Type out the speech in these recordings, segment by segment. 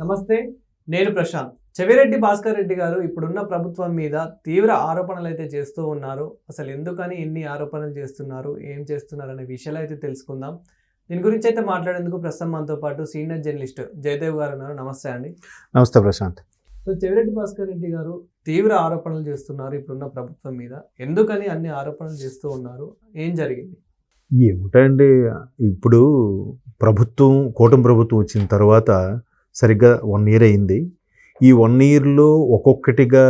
నమస్తే నేను ప్రశాంత్. చెవిరెడ్డి భాస్కర్ రెడ్డి గారు ఇప్పుడున్న ప్రభుత్వం మీద తీవ్ర ఆరోపణలు అయితే చేస్తూ ఉన్నారు. అసలు ఎందుకని ఇన్ని ఆరోపణలు చేస్తున్నారు? ఏం చేస్తున్నారు? అనే విషయాలు అయితే తెలుసుకుందాం. దీని గురించి అయితే మాట్లాడేందుకు ప్రస్తుతం మనతో పాటు సీనియర్ జర్నలిస్ట్ జయదేవ్ గారు ఉన్నారు. నమస్తే అండి. నమస్తే ప్రశాంత్. సో చెవిరెడ్డి భాస్కర్ రెడ్డి గారు తీవ్ర ఆరోపణలు చేస్తున్నారు ఇప్పుడున్న ప్రభుత్వం మీద. ఎందుకని అన్ని ఆరోపణలు చేస్తూ ఉన్నారు? ఏం జరిగింది? ఏమిటండి ఇప్పుడు ప్రభుత్వం కూటమి ప్రభుత్వం వచ్చిన తర్వాత సరిగ్గా వన్ ఇయర్ అయింది. ఈ వన్ ఇయర్లో ఒక్కొక్కటిగా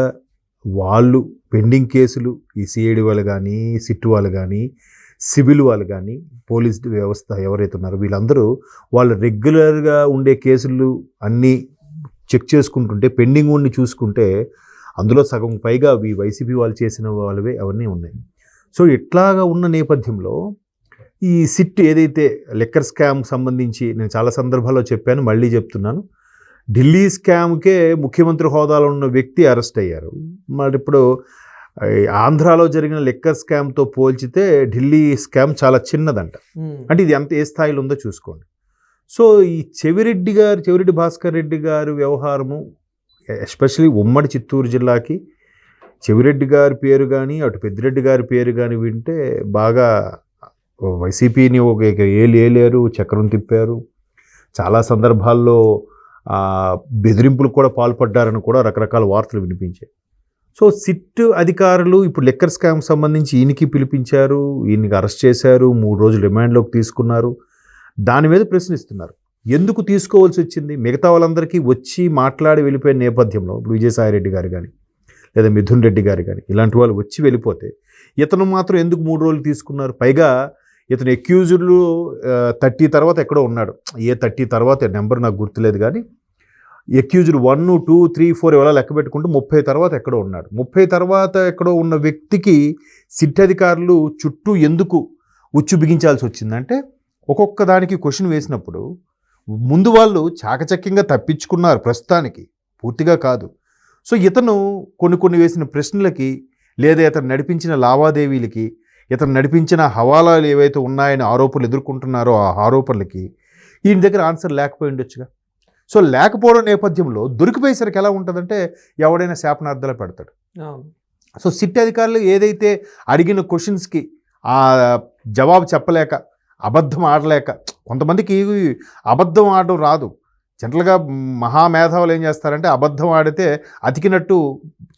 వాళ్ళు పెండింగ్ కేసులు ఈ సిఐడి వాళ్ళు కానీ సిట్ వాళ్ళు కానీ సివిల్ వాళ్ళు కానీ పోలీస్ వ్యవస్థ ఎవరైతే ఉన్నారో వీళ్ళందరూ వాళ్ళు రెగ్యులర్గా ఉండే కేసులు అన్నీ చెక్ చేసుకుంటుంటే పెండింగ్ ఉండి చూసుకుంటే అందులో సగం పైగా ఈ వైసీపీ వాళ్ళు చేసిన వాళ్ళవే అవన్నీ ఉన్నాయి. సో ఇట్లాగా ఉన్న నేపథ్యంలో ఈ సిట్ ఏదైతే లెక్కర్ స్కామ్ సంబంధించి నేను చాలా సందర్భాల్లో చెప్పాను మళ్ళీ చెప్తున్నాను. ఢిల్లీ స్కామ్కే ముఖ్యమంత్రి హోదాలో ఉన్న వ్యక్తి అరెస్ట్ అయ్యారు. మరి ఇప్పుడు ఆంధ్రాలో జరిగిన లెక్కర్ స్కామ్తో పోల్చితే ఢిల్లీ స్కామ్ చాలా చిన్నదంట. అంటే ఇది ఎంత ఏ స్థాయిలో ఉందో చూసుకోండి. సో ఈ చెవిరెడ్డి గారు చెవిరెడ్డి భాస్కర్ రెడ్డి గారు వ్యవహారము ఎస్పెషలీ ఉమ్మడి చిత్తూరు జిల్లాకి చెవిరెడ్డి గారి పేరు కానీ అటు పెద్దిరెడ్డి గారి పేరు కానీ వింటే బాగా వైసీపీని ఒక ఏలు ఏలేరు చక్రం తిప్పారు. చాలా సందర్భాల్లో బెదిరింపులకు కూడా పాల్పడ్డారని కూడా రకరకాల వార్తలు వినిపించాయి. సో సిట్ అధికారులు ఇప్పుడు లెక్కర్ స్కామ్ సంబంధించి ఈయనకి పిలిపించారు ఈయనకి అరెస్ట్ చేశారు మూడు రోజులు రిమాండ్లోకి తీసుకున్నారు. దాని మీద ప్రశ్నిస్తున్నారు. ఎందుకు తీసుకోవాల్సి వచ్చింది? మిగతా వాళ్ళందరికీ వచ్చి మాట్లాడి వెళ్ళిపోయే నేపథ్యంలో ఇప్పుడు విజయసాయిరెడ్డి గారు కానీ లేదా మిథున్ రెడ్డి గారు కానీ ఇలాంటి వాళ్ళు వచ్చి వెళ్ళిపోతే ఇతను మాత్రం ఎందుకు మూడు రోజులు తీసుకున్నారు? పైగా ఇతను ఎక్యూజ్డ్లు థర్టీ తర్వాత ఎక్కడో ఉన్నాడు. ఏ థర్టీ తర్వాత నెంబర్ నాకు గుర్తులేదు కానీ accused one two three four ఎవరో లెక్క పెట్టుకుంటూ ముప్పై తర్వాత ఎక్కడో ఉన్నాడు. ముప్పై తర్వాత ఎక్కడో ఉన్న వ్యక్తికి సిట్ అధికారులు చుట్టూ ఎందుకు ఉచ్చు బిగించాల్సి వచ్చిందంటే ఒక్కొక్క దానికి క్వశ్చన్ వేసినప్పుడు ముందు వాళ్ళు చాకచక్యంగా తప్పించుకున్నారు ప్రస్తుతానికి. పూర్తిగా కాదు. సో ఇతను కొన్ని కొన్ని వేసిన ప్రశ్నలకి లేదా ఇతను నడిపించిన లావాదేవీలకి ఇతను నడిపించిన హవాలాలు ఏవైతే ఉన్నాయని ఆరోపణలు ఎదుర్కొంటున్నారో ఆ ఆరోపణలకి ఈయన దగ్గర ఆన్సర్ లేకపోయి ఉండొచ్చుగా. సో లేకపోవడం నేపథ్యంలో దొరికిపోయేసరికి ఎలా ఉంటుందంటే ఎవడైనా శాపనార్థాలు పెడతాడు. సో సిట్ అధికారులు ఏదైతే అడిగిన క్వశ్చన్స్కి ఆ జవాబు చెప్పలేక అబద్ధం ఆడలేక కొంతమందికి అబద్ధం ఆడడం రాదు. జనరల్గా మహామేధావులు ఏం చేస్తారంటే అబద్ధం ఆడితే అతికినట్టు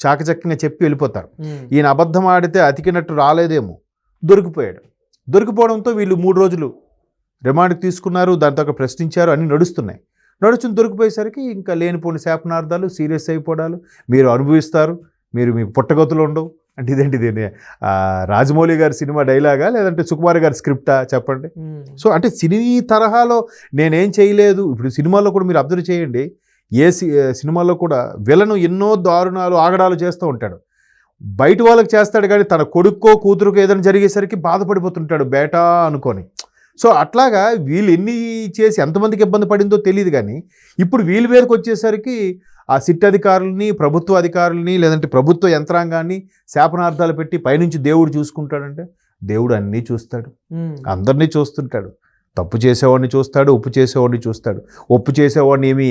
చాకచక్యంగా చెప్పి వెళ్ళిపోతారు. ఈయన అబద్ధం ఆడితే అతికినట్టు రాలేదేమో. దొరికిపోయాడు. దొరికిపోవడంతో వీళ్ళు మూడు రోజులు రిమాండ్కి తీసుకున్నారు దాంతో ప్రశ్నించారు అన్నీ నడుస్తున్నాయి. నడుచుని దొరికిపోయేసరికి ఇంకా లేనిపోని శాపనార్థాలు సీరియస్ అయిపోవడాలు మీరు అనుభవిస్తారు మీరు మీకు పుట్టగతులు ఉండవు. అంటే ఇదేంటి ఇది ఆ, రాజమౌళి గారి సినిమా డైలాగా లేదంటే సుకుమార్ గారి స్క్రిప్టా చెప్పండి? సో అంటే సినీ తరహాలో నేనేం చేయలేదు. ఇప్పుడు సినిమాల్లో కూడా మీరు అబ్జర్వ్ చేయండి ఏ సి సినిమాల్లో కూడా విలను ఎన్నో దారుణాలు ఆగడాలు చేస్తూ ఉంటాడు. బయట వాళ్ళకి చేస్తాడు కానీ తన కొడుక్కో కూతురుకో ఏదైనా జరిగేసరికి బాధపడిపోతుంటాడు బేటా అనుకొని. సో అట్లాగా వీళ్ళు ఎన్ని చేసి ఎంతమందికి ఇబ్బంది పడిందో తెలియదు కానీ ఇప్పుడు వీళ్ళ మీదకి వచ్చేసరికి ఆ సిట్ అధికారులని ప్రభుత్వ అధికారులని లేదంటే ప్రభుత్వ యంత్రాంగాన్ని శాపనార్థాలు పెట్టి పైనుంచి దేవుడు చూసుకుంటాడంటే దేవుడు అన్నీ చూస్తాడు. అందరినీ చూస్తుంటాడు. తప్పు చేసేవాడిని చూస్తాడు ఉప్పు చేసేవాడిని చూస్తాడు. ఒప్పు చేసేవాడిని ఏమి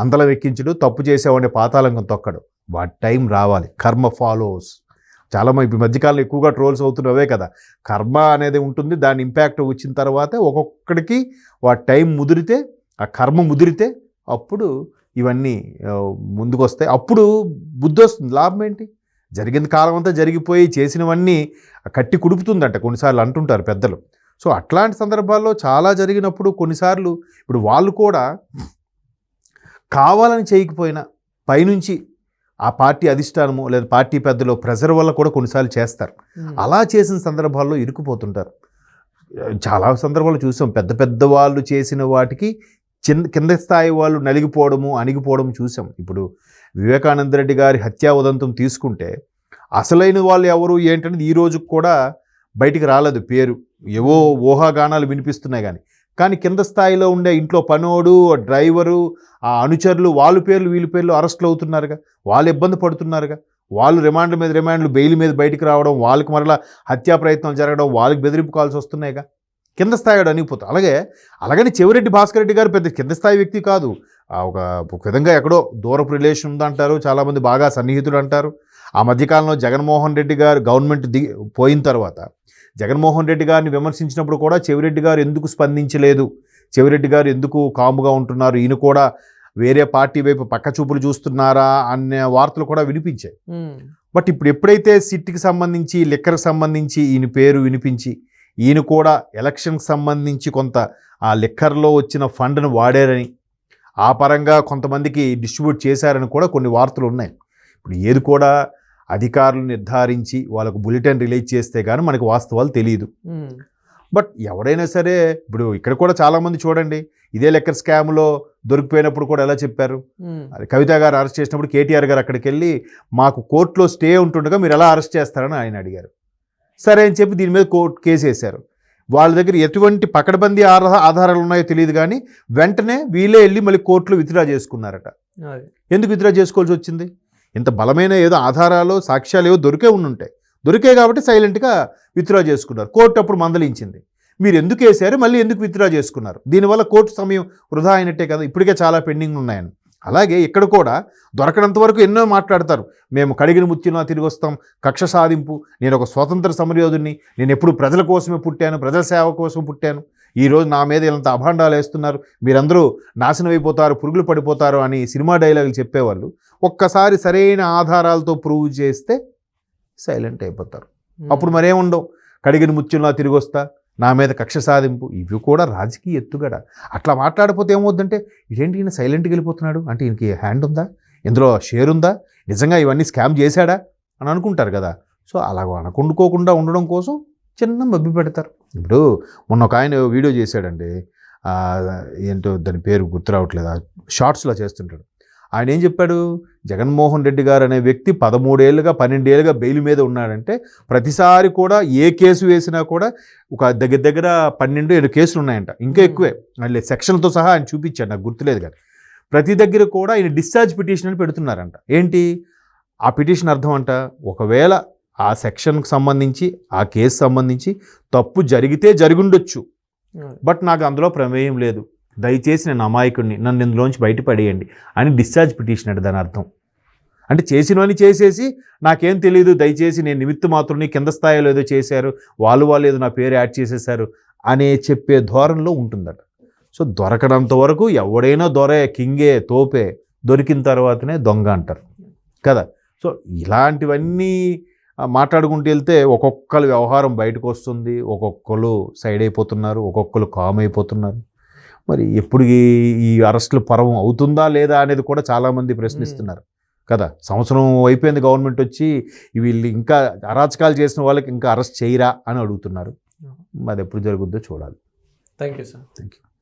అందలం ఎక్కించడు తప్పు చేసేవాడిని పాతాళంగం తొక్కడు. వాటి టైం రావాలి. కర్మ ఫాలోస్. చాలా మంది ఇప్పుడు మధ్యకాలంలో ఎక్కువగా ట్రోల్స్ అవుతున్నవే కదా. కర్మ అనేది ఉంటుంది దాని ఇంపాక్ట్ వచ్చిన తర్వాత ఒక్కొక్కడికి వాటి టైం ముదిరితే ఆ కర్మ ముదిరితే అప్పుడు ఇవన్నీ ముందుకు వస్తాయి అప్పుడు బుద్ధి వస్తుంది. లాభం ఏంటి? జరిగిన కాలం అంతా జరిగిపోయి చేసినవన్నీ కట్టి కుడుపుతుందంట కొన్నిసార్లు అంటుంటారు పెద్దలు. సో అట్లాంటి సందర్భాల్లో చాలా జరిగినప్పుడు కొన్నిసార్లు ఇప్పుడు వాళ్ళు కూడా కావాలని చేయకపోయినా పైనుంచి ఆ పార్టీ అధిష్టానము లేదా పార్టీ పెద్దలు ప్రెజర్ వల్ల కూడా కొన్నిసార్లు చేస్తారు. అలా చేసిన సందర్భాల్లో ఇరుక్కుపోతుంటారు. చాలా సందర్భాలు చూసాం. పెద్ద పెద్ద వాళ్ళు చేసిన వాటికి చిన్న కింద స్థాయి వాళ్ళు నలిగిపోవడము అణిగిపోవడం చూసాం. ఇప్పుడు వివేకానంద రెడ్డి గారి హత్యా ఉదంతం తీసుకుంటే అసలైన వాళ్ళు ఎవరు ఏంటనేది ఈ రోజుకి కూడా బయటికి రాలేదు పేరు. ఏవో ఊహాగానాలు వినిపిస్తున్నాయి కానీ కానీ కింద స్థాయిలో ఉండే ఇంట్లో పనోడు డ్రైవరు ఆ అనుచరులు వాళ్ళ పేర్లు వీళ్ళ పేర్లు అరెస్టులు అవుతున్నారుగా? వాళ్ళు ఇబ్బంది పడుతున్నారుగా? వాళ్ళు రిమాండ్ మీద రిమాండ్లు బెయిల్ మీద బయటికి రావడం వాళ్ళకి మరలా హత్యా ప్రయత్నం జరగడం వాళ్ళకి బెదిరింపు కాల్సి వస్తున్నాయిగా? కింద స్థాయి అనిగిపోతాం అలాగే అలాగని చెవిరెడ్డి భాస్కర్ రెడ్డి గారు పెద్ద కింద స్థాయి వ్యక్తి కాదు. ఒక విధంగా ఎక్కడో దూరపు రిలేషన్ ఉందంటారు చాలామంది బాగా సన్నిహితుడు అంటారు. ఆ మధ్యకాలంలో జగన్మోహన్ రెడ్డి గారు గవర్నమెంట్ దిగి పోయిన తర్వాత జగన్మోహన్ రెడ్డి గారిని విమర్శించినప్పుడు కూడా చెవిరెడ్డి గారు ఎందుకు స్పందించలేదు? చెవిరెడ్డి గారు ఎందుకు కాముగా ఉంటున్నారు? ఈయన కూడా వేరే పార్టీ వైపు పక్క చూపులు చూస్తున్నారా అనే వార్తలు కూడా వినిపించాయి. బట్ ఇప్పుడు ఎప్పుడైతే సిట్కి సంబంధించి లిక్కర్కి సంబంధించి ఈయన పేరు వినిపించి ఈయన కూడా ఎలక్షన్కి సంబంధించి కొంత ఆ లిక్కర్లో వచ్చిన ఫండ్ను వాడారని ఆ పరంగా కొంతమందికి డిస్ట్రిబ్యూట్ చేశారని కూడా కొన్ని వార్తలు ఉన్నాయి. ఇప్పుడు ఏది కూడా అధికారులు నిర్ధారించి వాళ్ళకు బులెటిన్ రిలీజ్ చేస్తే కానీ మనకు వాస్తవాలు తెలియదు బట్ ఎవరైనా సరే ఇప్పుడు ఇక్కడ కూడా చాలామంది చూడండి ఇదే లెక్కర్ స్కామ్లో దొరికిపోయినప్పుడు కూడా ఎలా చెప్పారు? కవిత గారు అరెస్ట్ చేసినప్పుడు కేటీఆర్ గారు అక్కడికి వెళ్ళి మాకు కోర్టులో స్టే ఉంటుండగా మీరు ఎలా అరెస్ట్ చేస్తారని ఆయన అడిగారు. సరే అని చెప్పి దీని మీద కోర్టు కేసు వేశారు. వాళ్ళ దగ్గర ఎటువంటి పకడ్బందీ ఆధార ఆధారాలు ఉన్నాయో తెలియదు కానీ వెంటనే వీళ్ళే వెళ్ళి మళ్ళీ కోర్టులో విత్డ్రా చేసుకున్నారట. ఎందుకు విత్డ్రా చేసుకోవాల్సి వచ్చింది? ఇంత బలమైన ఏదో ఆధారాలు సాక్ష్యాలు ఏవో దొరికే ఉండుంటాయి. దొరికే కాబట్టి సైలెంట్గా విత్డ్రా చేసుకున్నారు కోర్టు అప్పుడు మందలించింది. మీరు ఎందుకు వేశారు మళ్ళీ ఎందుకు విత్డ్రా చేసుకున్నారు? దీనివల్ల కోర్టు సమయం వృధా అయినట్టే కదా. ఇప్పటికే చాలా పెండింగ్ ఉన్నాయని. అలాగే ఇక్కడ కూడా దొరకనంత వరకు ఎన్నో మాట్లాడతారు. మేము కడిగిన ముత్యంలా తిరిగి వస్తాం. కక్ష సాధింపు. నేను ఒక స్వతంత్ర సమరయోధుని నేను ఎప్పుడు ప్రజల కోసమే పుట్టాను. ప్రజల సేవ కోసం పుట్టాను. ఈరోజు నా మీద ఇలాంటి అభాండాలు వేస్తున్నారు మీరందరూ నాశనం అయిపోతారు పురుగులు పడిపోతారు అని సినిమా డైలాగులు చెప్పేవాళ్ళు. ఒక్కసారి సరైన ఆధారాలతో ప్రూవ్ చేస్తే సైలెంట్ అయిపోతారు. అప్పుడు మరేముండవు? కడిగిన ముత్యంలా తిరిగి వస్తా నా మీద కక్ష సాధింపు. ఇవి కూడా రాజకీయ ఎత్తుగడ. అట్లా మాట్లాడిపోతే ఏమవుద్దంటే ఇదేంటి ఈయన సైలెంట్గా వెళ్ళిపోతున్నాడు? అంటే ఈయనకి హ్యాండ్ ఉందా? ఇందులో షేర్ ఉందా? నిజంగా ఇవన్నీ స్కామ్ చేశాడా? అని అనుకుంటారు కదా. సో అలా అనకుండుకోకుండా ఉండడం కోసం చిన్న మబ్బి పెడతారు. ఇప్పుడు మొన్న ఒక ఆయన వీడియో చేశాడండి. ఏంటో దాని పేరు గుర్తు రావట్లేదు? షార్ట్స్లో చేస్తుంటాడు. ఆయన ఏం చెప్పాడు? జగన్మోహన్ రెడ్డి గారు అనే వ్యక్తి పదమూడేళ్ళుగా పన్నెండేళ్ళుగా బెయిల్ మీద ఉన్నాడంటే ప్రతిసారి కూడా ఏ కేసు వేసినా కూడా ఒక దగ్గర దగ్గర పన్నెండు ఏడు కేసులు ఉన్నాయంట. ఇంకా. ఎక్కువే. మళ్ళీ సెక్షన్లతో సహా ఆయన చూపించాడు. నాకు గుర్తులేదు కానీ. ప్రతి దగ్గర కూడా ఆయన డిశ్చార్జ్ పిటిషన్ అని పెడుతున్నారంట. ఏంటి? ఆ పిటిషన్ అర్థం అంట. ఒకవేళ ఆ సెక్షన్కి సంబంధించి ఆ కేసు సంబంధించి తప్పు జరిగితే జరిగుండొచ్చు. బట్ నాకు అందులో ప్రమేయం లేదు. దయచేసి నేను అమాయకుడిని నన్ను ఇందులోంచి బయటపడేయండి అని డిశ్చార్జ్ పిటిషన్ అంటే దాని అర్థం. అంటే చేసినవని చేసేసి నాకేం తెలియదు దయచేసి నేను నిమిత్త మాత్రుని కింద స్థాయిలో ఏదో చేశారు వాళ్ళు వాళ్ళు ఏదో నా పేరు యాడ్ చేసేసారు అనే చెప్పే ధోరణిలో ఉంటుందట. సో దొరకడంత వరకు ఎవడైనా దొరే కింగే తోపే దొరికిన తర్వాతనే దొంగ అంటారు. కదా? సో ఇలాంటివన్నీ మాట్లాడుకుంటూ వెళ్తే ఒక్కొక్కరు వ్యవహారం బయటకు వస్తుంది ఒక్కొక్కరు సైడ్ అయిపోతున్నారు ఒక్కొక్కరు కామ్ అయిపోతున్నారు. మరి ఎప్పుడు ఈ అరెస్టుల పర్వం అవుతుందా లేదా అనేది కూడా చాలామంది ప్రశ్నిస్తున్నారు. కదా సంవత్సరం అయిపోయింది గవర్నమెంట్ వచ్చి వీళ్ళు ఇంకా అరాచకాలు చేసిన వాళ్ళకి ఇంకా అరెస్ట్ చేయరా అని అడుగుతున్నారు. అది ఎప్పుడు జరుగుద్దో చూడాలి. Thank you sir. Thank you.